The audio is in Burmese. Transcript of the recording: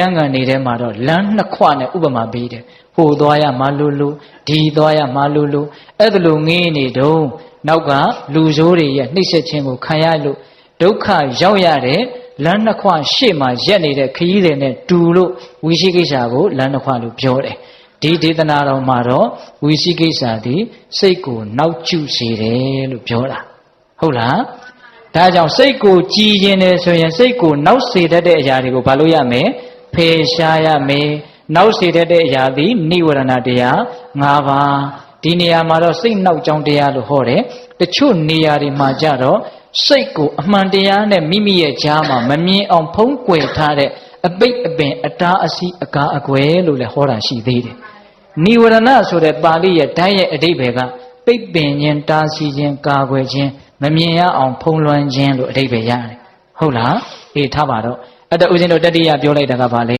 ကျမ်းဂန်နေတဲ့မှာတော့လမ်းနှစ်ခွနဲ့ဥပမာပေးတယ်ဟိုသွားရမလို့လို့ဒီသွားရမလို့လို့အဲ့ဒါလိုငေးနေတော့နောက်ကလူဆိုးတွေရဲ့နှိမ့်ဆက်ခြင်းကိုခံရလို့ဒုက္ခရောက်ရတဲ့လမ်းနှစ်ခွရှေ့မှာရက်နေတဲ့ခရီးတွေနဲ့တူလို့ဝိရှိကိစ္စကိုလမ်းနှစ်ခွလို့ပြောတယ်ဒီဒေသနာတော်မှာတော့ဝိရှိကိစ္စသည်စိတ်ကိုနောက်ကျစေတယ်လို့ပြောတာဟုတ်လားဒါကြောင့်စိတ်ကိုကြည်ရင်တယ်ဆိုရင်စိတ်ကိုနောက်စေတတ်တဲ့အရာတွေကိုဘာလို့ရမလဲ ဖယ်ရှားရမယ်နောက်စေတတ်တဲ့အရာသည်နိဝရဏတရား၅ပါးဒီနေရာမှာတော့စိတ်နောက်ကြောင်းတရားလို့ဟောတယ်တချို့နေရာတွေမှာကြတော့စိတ်ကိုအမှန်တရားနဲ့မိမိရဲ့ကြားမှာမမြင်အောင်ဖုံးကွယ်ထားတဲ့အပိတ်အပင်အတားအဆီးအကာအကွယ်လို့လည်းဟောတာရှိသေးတယ်နိဝရဏဆိုတဲ့ပါဠိရဲ့ဓာတ်ရဲ့အဓိပ္ပာယ်ကပိတ်ပင်ခြင်းတားဆီးခြင်းကာကွယ်ခြင်းမမြင်ရအောင်ဖုံးလွှမ်းခြင်းလို့အဓိပ္ပာယ်ရတယ်ဟုတ်လားအေးထားပါတော့ အဲ့ဒါဦးဇင်းတို့တတိယပြောလိုက်တာကဘာလဲ